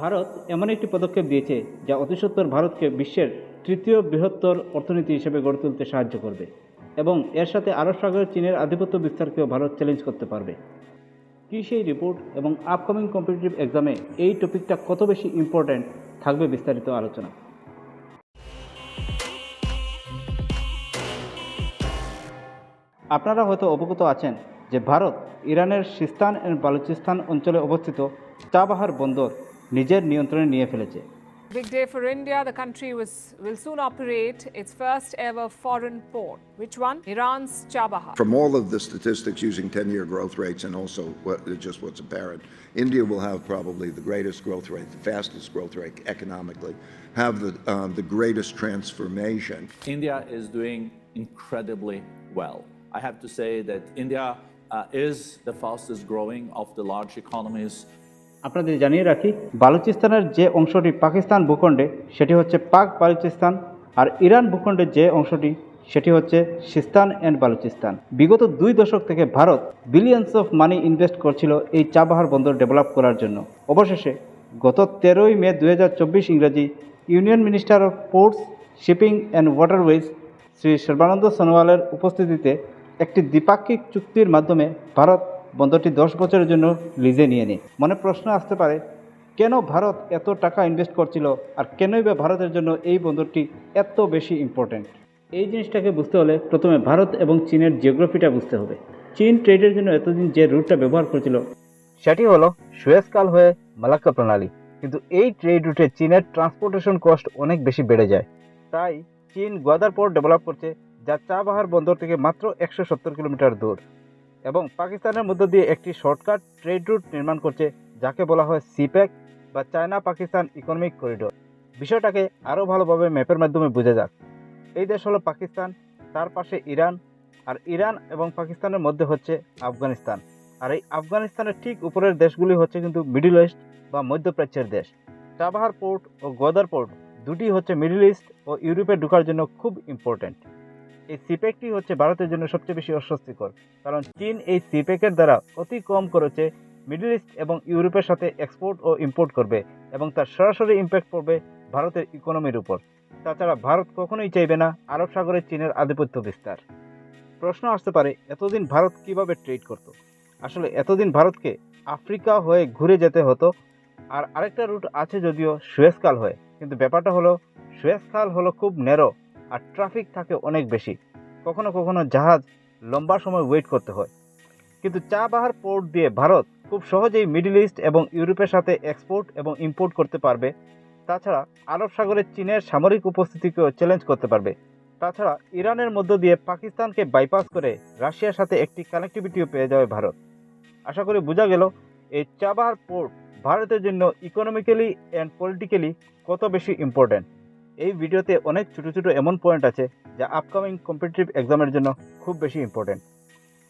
ভারত এমন একটি পদক্ষেপ দিয়েছে যা অতিসত্বর ভারতকে বিশ্বের তৃতীয় বৃহত্তর অর্থনীতি হিসেবে গড়ে তুলতে সাহায্য করবে এবং এর সাথে আরব সাগরের চীনের আধিপত্য বিস্তারকেও ভারত চ্যালেঞ্জ করতে পারবে। কী সেই রিপোর্ট এবং আপকামিং কম্পিটিটিভ এক্সামে এই টপিকটা কত বেশি ইম্পর্ট্যান্ট থাকবে বিস্তারিত আলোচনা। আপনারা হয়তো অবগত আছেন যে ভারত ইরানের সিস্তান এন্ড বালুচিস্তান অঞ্চলে অবস্থিত চাবাহার বন্দর নিজের নিয়ন্ত্রণে নিয়ে ফেলেছে Big day for India. The country was, will soon operate its first ever foreign port. Which one? Iran's Chabahar. From all of the statistics using 10-year growth rates and also what, just what's apparent, India will have probably the greatest growth rate, the fastest growth rate economically, have the, um, the greatest transformation. India is doing incredibly well. I have to say that India uh, is the fastest growing of the large economies আপনাদের জানিয়ে রাখি, বালুচিস্তানের যে অংশটি পাকিস্তান ভূখণ্ডে, সেটি হচ্ছে পাক বালুচিস্তান, আর Iran ভূখণ্ডের যে অংশটি, সেটি হচ্ছে সিস্তান অ্যান্ড বালুচিস্তান। বিগত দুই দশক থেকে Bharat billions of money invest করছিল এই চাবাহার বন্দর ডেভেলপ করার জন্য। অবশেষে গত তেরোই মে দু ইংরেজি union minister of ports, shipping and waterways Shri Sarbananda সোনোয়ালের উপস্থিতিতে একটি দ্বিপাক্ষিক চুক্তির মাধ্যমে ভারত বন্দরটি দশ বছরের জন্য লিজে নিয়ে নেয় মনে প্রশ্ন আসতে পারে, কেন ভারত এত টাকা ইনভেস্ট করছিল আর কেনই বা ভারতের জন্য এই বন্দরটি এত বেশি ইম্পর্ট্যান্ট এই জিনিসটাকে বুঝতে হলে প্রথমে ভারত এবং চীনের জিওগ্রাফিটা বুঝতে হবে। চীন ট্রেডের জন্য এতদিন যে রুটটা ব্যবহার করেছিল, সেটি হলো সুয়েজকাল হয়ে মালাক্কা প্রণালী। কিন্তু এই ট্রেড রুটে চীনের ট্রান্সপোর্টেশন কস্ট অনেক বেশি বেড়ে যায়। তাই চীন গোয়াদার পোর্ট ডেভেলপ করছে যা চাবাহার বন্দর থেকে মাত্র একশো সত্তর কিলোমিটার দূর। এবং পাকিস্তানের মধ্য দিয়ে একটি শর্টকাট ট্রেড রুট নির্মাণ করছে, যাকে বলা হয় সিপ্যাক বা চায়না পাকিস্তান ইকোনমিক করিডোর। বিষয়টাকে আরও ভালোভাবে ম্যাপের মাধ্যমে বোঝা যাক। এই দেশ হলো পাকিস্তান, তার পাশে ইরান, আর ইরান এবং পাকিস্তানের মধ্যে হচ্ছে আফগানিস্তান। আর এই আফগানিস্তানের ঠিক উপরের দেশগুলি হচ্ছে কিন্তু মিডিল ইস্ট বা মধ্যপ্রাচ্যের দেশ। চাবাহার পোর্ট ও গোদার পোর্ট দুটি হচ্ছে মিডল ইস্ট ও ইউরোপে ঢোকার জন্য খুব ইম্পর্ট্যান্ট এই সিপেকটি হচ্ছে ভারতের জন্য সবচেয়ে বেশি অস্বস্তিকর, কারণ চীন এই সিপেকের দ্বারা অতি কম খরচে মিডল ইস্ট এবং ইউরোপের সাথে এক্সপোর্ট ও ইম্পোর্ট করবে এবং তার সরাসরি ইম্প্যাক্ট পড়বে ভারতের ইকোনমির উপর। তাছাড়া ভারত কখনোই চাইবে না আরব সাগরে চীনের আধিপত্য বিস্তার। প্রশ্ন আসতে পারে, এতদিন ভারত কীভাবে ট্রেড করত? আসলে এতদিন ভারতকে আফ্রিকা হয়ে ঘুরে যেতে হতো, আর আরেকটা রুট আছে যদিও সুয়েজকাল হয়ে, কিন্তু ব্যাপারটা হলো সুয়েজকাল হলো খুব ন্যারো আর ট্রাফিক থাকে অনেক বেশি। কখনো কখনো জাহাজ লম্বা সময় ওয়েট করতে হয়। কিন্তু চা বাহার পোর্ট দিয়ে ভারত খুব সহজেই মিডল ইস্ট এবং ইউরোপের সাথে এক্সপোর্ট এবং ইম্পোর্ট করতে পারবে। তাছাড়া আরব সাগরে চীনের সামরিক উপস্থিতিকেও চ্যালেঞ্জ করতে পারবে। তাছাড়া ইরানের মধ্য দিয়ে পাকিস্তানকে বাইপাস করে রাশিয়ার সাথে একটি কানেক্টিভিটিও পেয়ে যাবে ভারত। আশা করি বোঝা গেল, এই চাবাহার পোর্ট ভারতের জন্য ইকোনমিক্যালি অ্যান্ড পলিটিক্যালি কত বেশি ইম্পর্ট্যান্ট এই ভিডিওতে অনেক ছোটো ছোটো এমন পয়েন্ট আছে যা আপকামিং কম্পিটিটিভ এক্সামের জন্য খুব বেশি ইম্পর্টেন্ট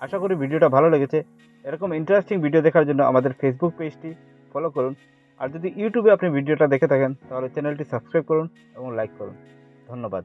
আশা করি ভিডিওটা ভালো লেগেছে। এরকম ইন্টারেস্টিং ভিডিও দেখার জন্য আমাদের ফেসবুক পেজটি ফলো করুন। আর যদি ইউটিউবে আপনি ভিডিওটা দেখে থাকেন, তাহলে চ্যানেলটি সাবস্ক্রাইব করুন এবং লাইক করুন। ধন্যবাদ।